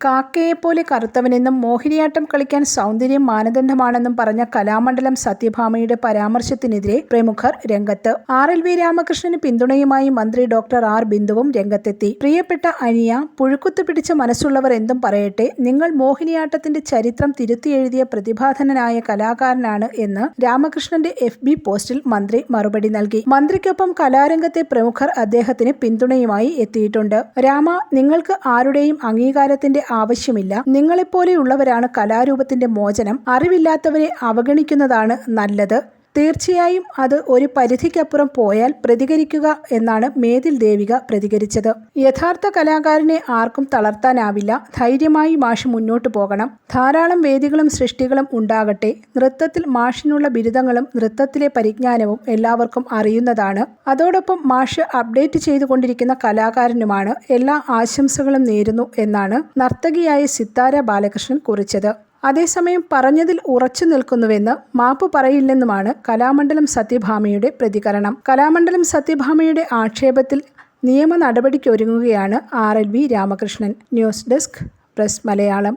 കാക്കയെപ്പോലെ കറുത്തവനെന്നും മോഹിനിയാട്ടം കളിക്കാൻ സൗന്ദര്യം മാനദണ്ഡമാണെന്നും പറഞ്ഞ കലാമണ്ഡലം സത്യഭാമയുടെ പരാമർശത്തിനെതിരെ പ്രമുഖർ രംഗത്ത്. ആർ. എൽ. വി. രാമകൃഷ്ണന് പിന്തുണയുമായി മന്ത്രി ഡോക്ടർ ആർ. ബിന്ദുവും രംഗത്തെത്തി. പ്രിയപ്പെട്ട അനിയ പുഴുക്കുത്തു പിടിച്ച മനസ്സുള്ളവർ എന്തും പറയട്ടെ നിങ്ങൾ മോഹിനിയാട്ടത്തിന്റെ ചരിത്രം തിരുത്തിയെഴുതിയ പ്രതിഭാധനനായ കലാകാരനാണ് എന്ന് രാമകൃഷ്ണന്റെ എഫ്. ബി. പോസ്റ്റിൽ മന്ത്രി മറുപടി നൽകി. മന്ത്രിക്കൊപ്പം കലാരംഗത്തെ പ്രമുഖർ അദ്ദേഹത്തിന് പിന്തുണയുമായി എത്തിയിട്ടുണ്ട്. രാമ നിങ്ങൾക്ക് ആരുടെയും അംഗീകാരത്തിന്റെ ആവശ്യമില്ല. നിങ്ങളെപ്പോലെയുള്ളവരാണ് കലാരൂപത്തിന്റെ മോചനം. അറിവില്ലാത്തവരെ അവഗണിക്കുന്നതാണ് നല്ലത്. തീർച്ചയായും അത് ഒരു പരിധിക്കപ്പുറം പോയാൽ പ്രതികരിക്കുക എന്നാണ് മേതിൽ ദേവിക പ്രതികരിച്ചത്. യഥാർത്ഥ കലാകാരനെ ആർക്കും തളർത്താനാവില്ല. ധൈര്യമായി മാഷ് മുന്നോട്ട് പോകണം. ധാരാളം വേദികളും സൃഷ്ടികളും ഉണ്ടാകട്ടെ. നൃത്തത്തിൽ മാഷിനുള്ള ബിരുദങ്ങളും നൃത്തത്തിലെ പരിജ്ഞാനവും എല്ലാവർക്കും അറിയുന്നതാണ്. അതോടൊപ്പം മാഷ് അപ്ഡേറ്റ് ചെയ്തുകൊണ്ടിരിക്കുന്ന കലാകാരനുമാണ്. എല്ലാ ആശംസകളും നേരുന്നു എന്നാണ് നർത്തകിയായ സിത്താര ബാലകൃഷ്ണൻ കുറിച്ചത്. അതേസമയം പറഞ്ഞതിൽ ഉറച്ചു നിൽക്കുന്നുവെന്ന് മാപ്പ് പറയില്ലെന്നുമാണ് കലാമണ്ഡലം സത്യഭാമയുടെ പ്രതികരണം. കലാമണ്ഡലം സത്യഭാമയുടെ ആക്ഷേപത്തിൽ നിയമ നടപടിക്കൊരുങ്ങുകയാണ് R L V Ramakrishnan. News desk press Malayalam.